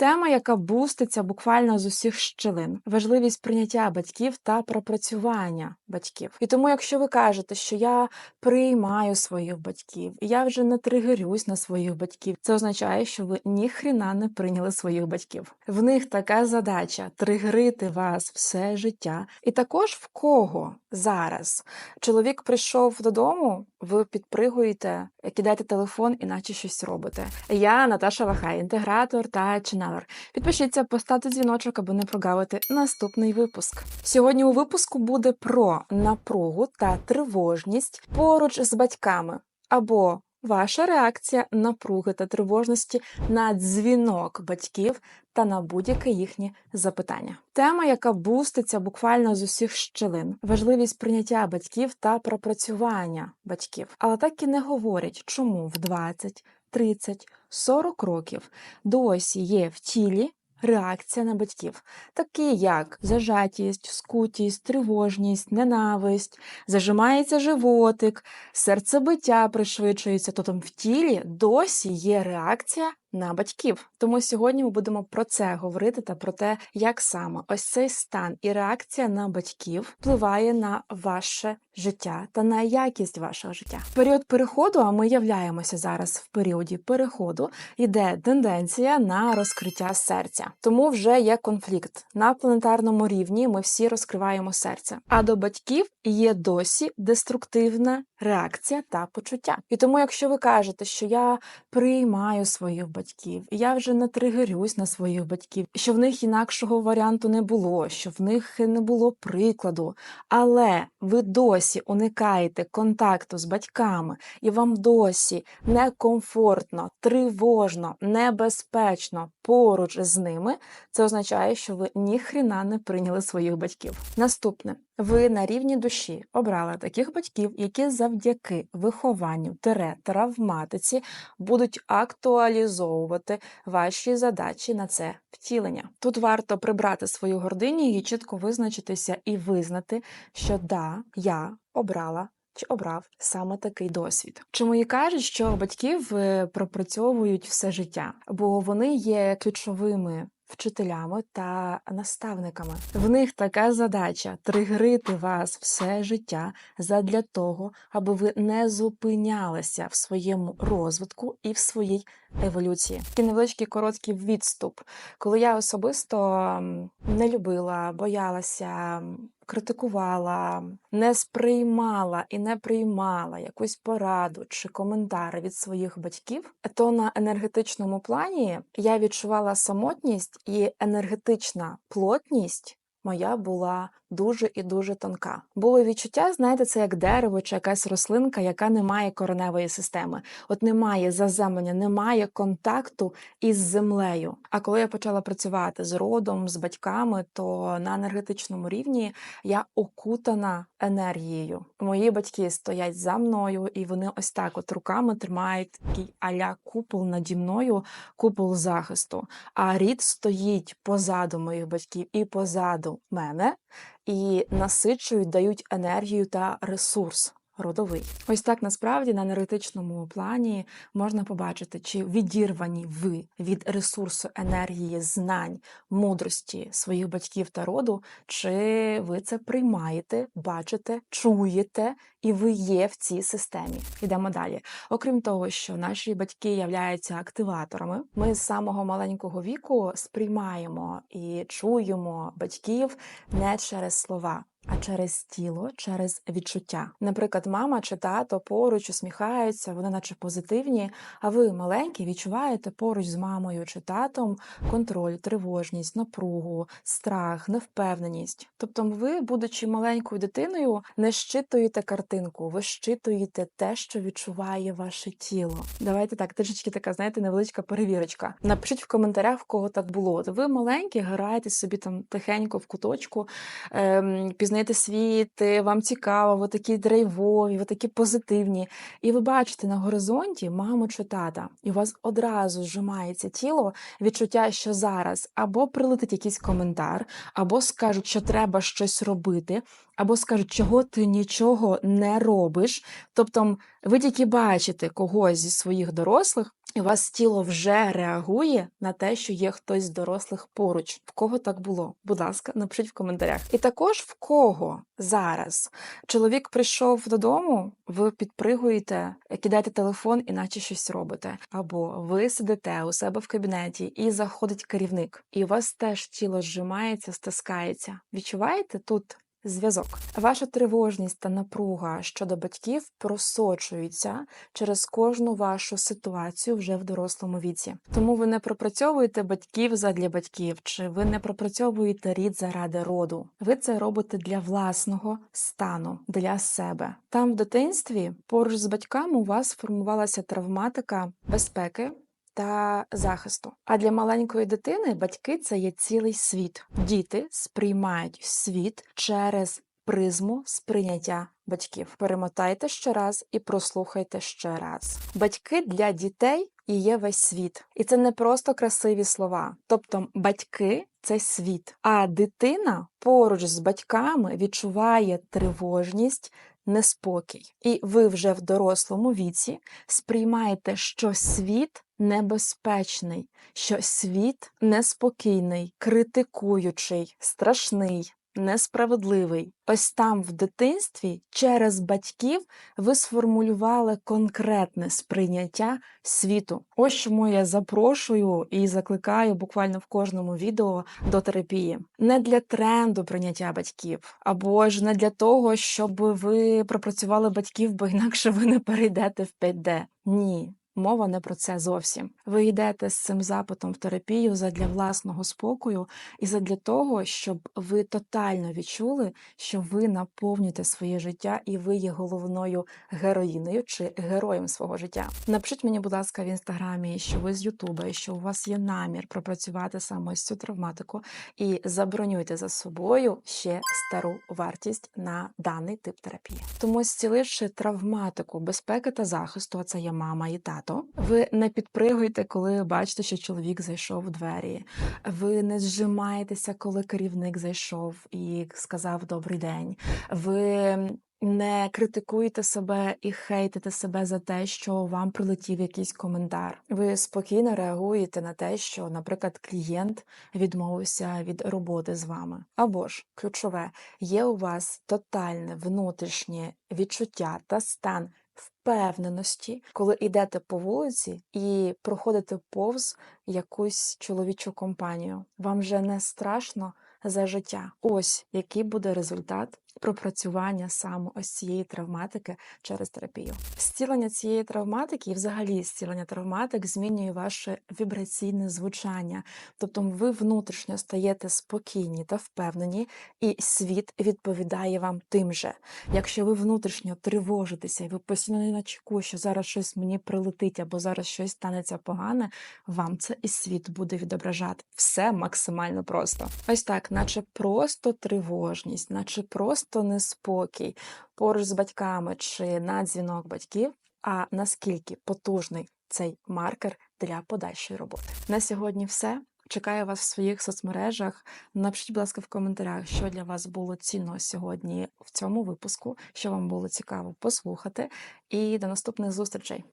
Тема, яка буститься буквально з усіх щілин, важливість прийняття батьків та пропрацювання батьків. І тому, якщо ви кажете, що я приймаю своїх батьків, і я вже не тригерюсь на своїх батьків, це означає, що ви ніхрена не прийняли своїх батьків. В них така задача тригерити вас все життя. І також в кого зараз чоловік прийшов додому, ви підпригуєте, кидаєте телефон, іначе щось робите. Я Наташа Вахай, інтегратор та ченелер. Підпишіться, поставте дзвіночок, аби не прогавити наступний випуск. Сьогодні у випуску буде про напругу та тривожність поруч з батьками або ваша реакція напруги та тривожності на дзвінок батьків та на будь-яке їхнє запитання. Тема, яка буститься буквально з усіх щілин, важливість прийняття батьків та пропрацювання батьків, але так і не говорять, чому в 20, 30, 40 років. Досі є в тілі реакція на батьків, такі як зажатість, скутість, тривожність, ненависть, зажимається животик, серцебиття пришвидшується, то там в тілі досі є реакція на батьків. Тому сьогодні ми будемо про це говорити та про те, як саме ось цей стан і реакція на батьків впливає на ваше життя та на якість вашого життя. В період переходу, а ми являємося зараз в періоді переходу, йде тенденція на розкриття серця. Тому вже є конфлікт на планетарному рівні. Ми всі розкриваємо серце. А до батьків є досі деструктивна реакція та почуття. І тому, якщо ви кажете, що я приймаю своїх батьків, і я вже не тригерюсь на своїх батьків, що в них інакшого варіанту не було, що в них не було прикладу, але ви досі уникаєте контакту з батьками, і вам досі некомфортно, тривожно, небезпечно поруч з ними, це означає, що ви ніхрена не прийняли своїх батьків. Наступне. Ви на рівні душі обрали таких батьків, які завдяки вихованню тире травматиці будуть актуалізовувати ваші задачі на це втілення. Тут варто прибрати свою гординю і чітко визначитися і визнати, що да, я обрала. Чи обрав саме такий досвід? Чому і кажуть, що батьків е, пропрацьовують все життя, бо вони є ключовими вчителями та наставниками. В них така задача тригрити вас все життя задля того, аби ви не зупинялися в своєму розвитку і в своїй еволюції. Такий невеличкий короткий відступ, коли я особисто не любила, боялася. Критикувала, не сприймала і не приймала якусь пораду чи коментари від своїх батьків, то на енергетичному плані я відчувала самотність і енергетична плотність моя була дуже і дуже тонка. Було відчуття, знаєте, це як дерево чи якась рослинка, яка не має кореневої системи. От немає заземлення, немає контакту із землею. А коли я почала працювати з родом, з батьками, то на енергетичному рівні я окутана енергією. Мої батьки стоять за мною, і вони ось так от руками тримають такий аля купол наді мною, купол захисту. А рід стоїть позаду моїх батьків і позаду мене і насичують, дають енергію та ресурс. Родовий, ось так насправді на енергетичному плані можна побачити, чи відірвані ви від ресурсу енергії, знань, мудрості своїх батьків та роду, чи ви це приймаєте, бачите, чуєте, і ви є в цій системі. Йдемо далі. Окрім того, що наші батьки являються активаторами, ми з самого маленького віку сприймаємо і чуємо батьків не через слова а через тіло, через відчуття. Наприклад, мама чи тато поруч усміхаються, вони наче позитивні, а ви маленькі відчуваєте поруч з мамою чи татом контроль, тривожність, напругу, страх, невпевненість. Тобто, ви, будучи маленькою дитиною, не щитуєте картинку, ви щитуєте те, що відчуває ваше тіло. Давайте так, трішечки така, знаєте, невеличка перевірочка. Напишіть в коментарях, в кого так було. Ви маленькі, граєте собі там тихенько в куточку. Ем, пізнаєте світ, вам цікаво, ви такі драйвові, ви такі позитивні. І ви бачите на горизонті маму чи тата, і у вас одразу зжимається тіло, відчуття, що зараз або прилетить якийсь коментар, або скажуть, що треба щось робити, або скажуть, чого ти нічого не робиш. Тобто ви тільки бачите когось зі своїх дорослих, І у вас тіло вже реагує на те, що є хтось з дорослих поруч. В кого так було? Будь ласка, напишіть в коментарях. І також в кого зараз чоловік прийшов додому, ви підпригуєте, кидаєте телефон, іначе щось робите. Або ви сидите у себе в кабінеті і заходить керівник, і у вас теж тіло зжимається, стискається. Відчуваєте тут? Зв'язок. Ваша тривожність та напруга щодо батьків просочуються через кожну вашу ситуацію вже в дорослому віці. Тому ви не пропрацьовуєте батьків задля батьків, чи ви не пропрацьовуєте рід заради роду. Ви це робите для власного стану, для себе. Там в дитинстві поруч з батьками у вас формувалася травматика безпеки та захисту. А для маленької дитини батьки це є цілий світ. Діти сприймають світ через призму сприйняття батьків. Перемотайте ще раз і прослухайте ще раз. Батьки для дітей і є весь світ. І це не просто красиві слова. Тобто, батьки це світ, а дитина поруч з батьками відчуває тривожність. Неспокій, і ви вже в дорослому віці сприймаєте, що світ небезпечний, що світ неспокійний, критикуючий, страшний, несправедливий. Ось там в дитинстві через батьків ви сформулювали конкретне сприйняття світу. Ось чому я запрошую і закликаю буквально в кожному відео до терапії. Не для тренду прийняття батьків, або ж не для того, щоб ви пропрацювали батьків, бо інакше ви не перейдете в 5D. Ні. Мова не про це зовсім. Ви йдете з цим запитом в терапію задля власного спокою і задля того, щоб ви тотально відчули, що ви наповнюєте своє життя і ви є головною героїною чи героєм свого життя. Напишіть мені, будь ласка, в інстаграмі, що ви з Ютуба, що у вас є намір пропрацювати саме ось цю травматику, і забронюйте за собою ще стару вартість на даний тип терапії. Тому зціливши травматику безпеки та захисту, а це є мама і тато, ви не підпригуєте, коли бачите, що чоловік зайшов у двері. Ви не зжимаєтеся, коли керівник зайшов і сказав добрий день. Ви не критикуєте себе і хейтите себе за те, що вам прилетів якийсь коментар. Ви спокійно реагуєте на те, що, наприклад, клієнт відмовився від роботи з вами. Або ж ключове, є у вас тотальне внутрішнє відчуття та стан впевненості, коли йдете по вулиці і проходите повз якусь чоловічу компанію. Вам вже не страшно за життя. Ось який буде результат пропрацювання саме ось цієї травматики через терапію. Зцілення цієї травматики і взагалі зцілення травматик змінює ваше вібраційне звучання, тобто ви внутрішньо стаєте спокійні та впевнені, і світ відповідає вам тим же. Якщо ви внутрішньо тривожитеся, і ви постійно не на чеку, що зараз щось мені прилетить або зараз щось станеться погане, вам це і світ буде відображати. Все максимально просто. Ось так, наче просто тривожність, наче просто неспокій поруч з батьками чи на дзвінок батьків. А наскільки потужний цей маркер для подальшої роботи? На сьогодні все. Чекаю вас в своїх соцмережах. Напишіть, будь ласка, в коментарях, що для вас було цінно сьогодні в цьому випуску, що вам було цікаво послухати. І до наступних зустрічей!